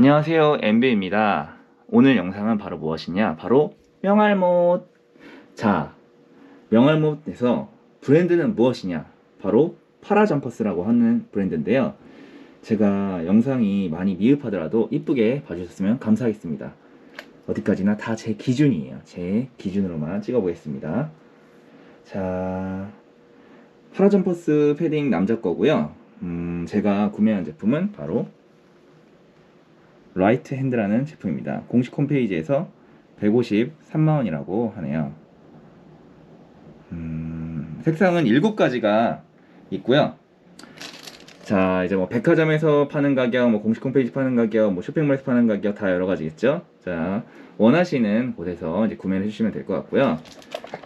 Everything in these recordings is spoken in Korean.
안녕하세요. 엠비입니다. 오늘 영상은 바로 무엇이냐? 바로 명알못. 자 명알못에서 브랜드는 무엇이냐? 바로 파라점퍼스라고 하는 브랜드인데요. 제가 영상이 많이 미흡하더라도 이쁘게 봐주셨으면 감사하겠습니다. 어디까지나 다 제 기준이에요. 제 기준으로만 찍어보겠습니다. 자 파라점퍼스 패딩 남자 거고요. 음, 제가 구매한 제품은 바로 라이트 핸드라는 제품입니다. 공식 홈페이지에서 153만원이라고 하네요. 음, 색상은 7가지가 있고요. 자, 이제 뭐 백화점에서 파는 가격, 뭐 공식 홈페이지 파는 가격, 뭐 쇼핑몰에서 파는 가격 다 여러 가지겠죠? 자, 원하시는 곳에서 이제 구매를 해주시면 될 것 같고요.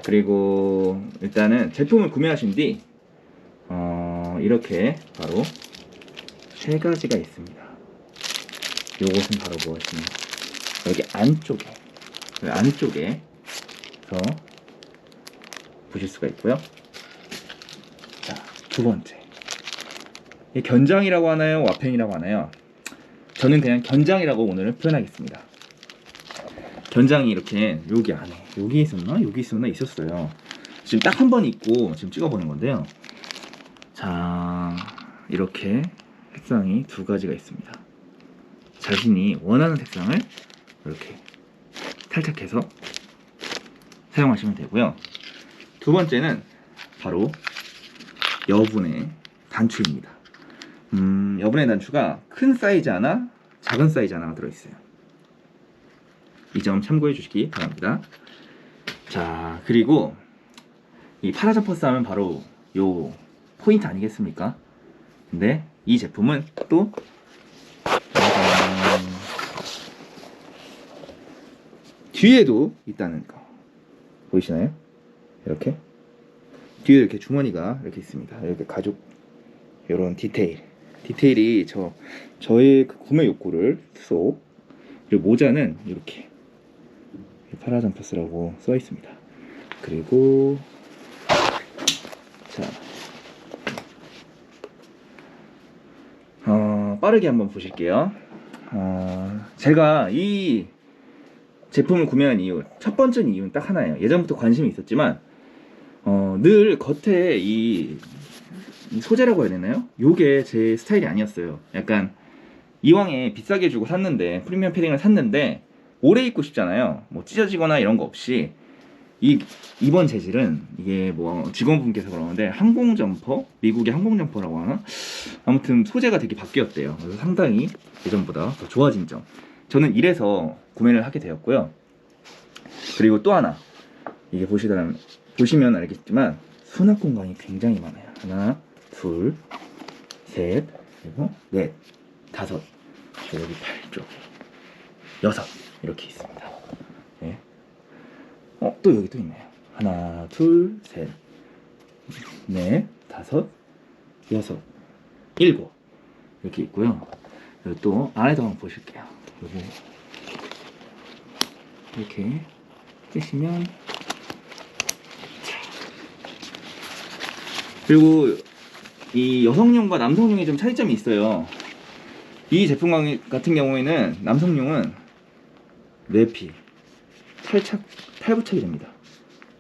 그리고 일단은 제품을 구매하신 뒤, 어, 이렇게 바로 세 가지가 있습니다. 요것은 바로 무엇이냐? 여기 안쪽에 여기 안쪽에 서 보실 수가 있고요. 자 두 번째. 이 견장이라고 하나요? 와펜이라고 하나요? 저는 그냥 견장이라고 오늘 표현하겠습니다. 견장이 이렇게 여기 안에 여기 있었나? 여기 있었나? 있었어요. 지금 딱 한 번 있고 지금 찍어보는 건데요. 자 이렇게 색상이 두 가지가 있습니다 자신이 원하는 색상을 이렇게 탈착해서 사용하시면 되고요. 두 번째는 바로 여분의 단추입니다. 음, 여분의 단추가 큰 사이즈 하나, 작은 사이즈 하나가 들어있어요. 이 점 참고해 주시기 바랍니다. 자, 그리고 이 파라자 퍼스 하면 바로 요 포인트 아니겠습니까? 근데 이 제품은 또 짜잔. 뒤에도 있다는 거 보이시나요? 이렇게 뒤에 이렇게 주머니가 이렇게 있습니다. 이렇게 가죽 이런 디테일 디테일이 저 저의 그 구매 욕구를 쏙 그리고 모자는 이렇게 파라잠퍼스라고 써 있습니다. 그리고 자 어, 빠르게 한번 보실게요. 어, 제가 이 제품을 구매한 이유, 첫 번째 이유는 딱 하나예요. 예전부터 관심이 있었지만, 어, 늘 겉에 이, 이 소재라고 해야 되나요? 요게 제 스타일이 아니었어요. 약간, 이왕에 비싸게 주고 샀는데, 프리미엄 패딩을 샀는데, 오래 입고 싶잖아요. 뭐 찢어지거나 이런 거 없이, 이 이번 재질은 이게 뭐 직원분께서 그러는데 항공 점퍼 미국의 항공 점퍼라고 하나 아무튼 소재가 되게 바뀌었대요 그래서 상당히 예전보다 더 좋아진 점 저는 이래서 구매를 하게 되었고요 그리고 또 하나 이게 보시면 보시면 알겠지만 수납 공간이 굉장히 많아요 하나 둘 셋 그리고 넷 다섯 여기 팔쪽 여섯 이렇게 있습니다 네. 어, 또 여기 또 있네요. 하나, 둘, 셋, 넷, 다섯, 여섯, 일곱. 이렇게 있고요. 그리고 또 안에도 한번 보실게요. 여기 이렇게 뜨시면 그리고 이 여성용과 남성용이 좀 차이점이 있어요. 이 제품 같은 경우에는 남성용은 내피 탈착 탈부착이 됩니다.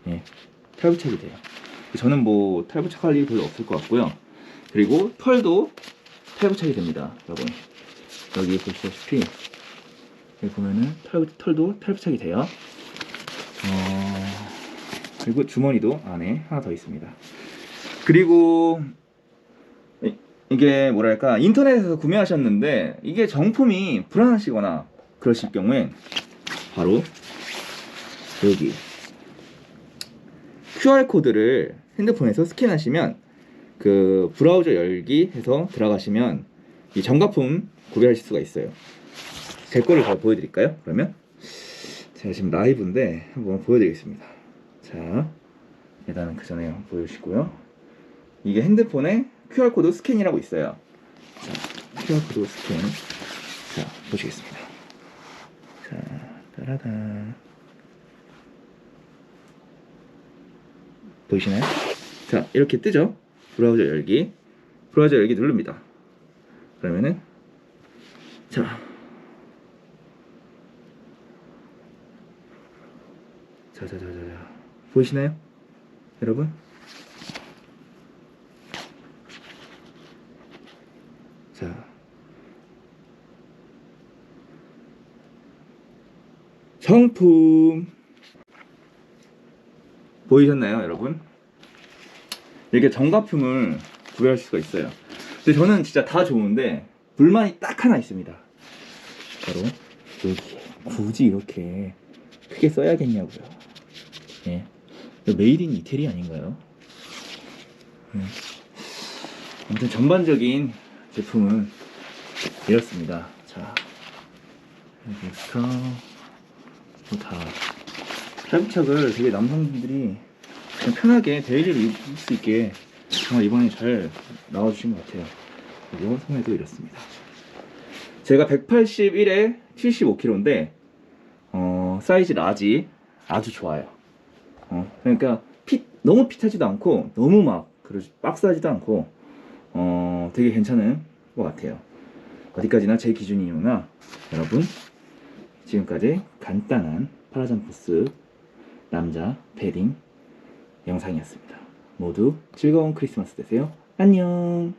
예, 탈부착이 돼요. 저는 뭐 탈부착할 일이 별로 없을 것 같고요. 그리고 털도 탈부착이 됩니다, 여러분. 여기 보시다시피 여기 보면은 털, 털도 탈부착이 돼요. 어, 그리고 주머니도 안에 하나 더 있습니다. 그리고 이- 이게 뭐랄까 인터넷에서 구매하셨는데 이게 정품이 불안하시거나 그러실 경우에 바로 여기 QR 코드를 핸드폰에서 스캔하시면 그 브라우저 열기 해서 들어가시면 이 정가품 구별하실 수가 있어요. 제 거를 더 보여드릴까요? 그러면 제가 지금 라이브인데 한번 보여드리겠습니다. 자, 일단은 그 전에 보여주시고요. 이게 핸드폰에 QR 코드 스캔이라고 있어요. 자, QR 코드 스캔. 자, 보시겠습니다. 자, 따라다. 보이시나요? 자 이렇게 뜨죠 브라우저 열기 브라우저 열기 누릅니다 그러면은 자 자자자자자 보이시나요? 여러분? 자 성품 보이셨나요, 여러분? 이렇게 정가품을 구매할 수가 있어요. 근데 저는 진짜 다 좋은데 불만이 딱 하나 있습니다. 바로 여기 굳이 이렇게 크게 써야겠냐고요. 예. 메이드 인 이태리 아닌가요? 예. 아무튼 전반적인 제품은 이렇습니다. 자, 여기부터 뭐다 샵착을 되게 남성분들이 그냥 편하게 데일리로 입을 수 있게 정말 이번에 잘 나와주신 것 같아요. 그리고 소매도 이렇습니다. 제가 181에 75kg인데 어, 사이즈 라지 아주 좋아요. 어, 그러니까 핏 너무 핏하지도 않고 너무 막 그러 박스하지도 않고 어, 되게 괜찮은 것 같아요. 어디까지나 제 기준이구나 여러분 지금까지 간단한 파라잠포스 남자 패딩 영상이었습니다. 모두 즐거운 크리스마스 되세요. 안녕.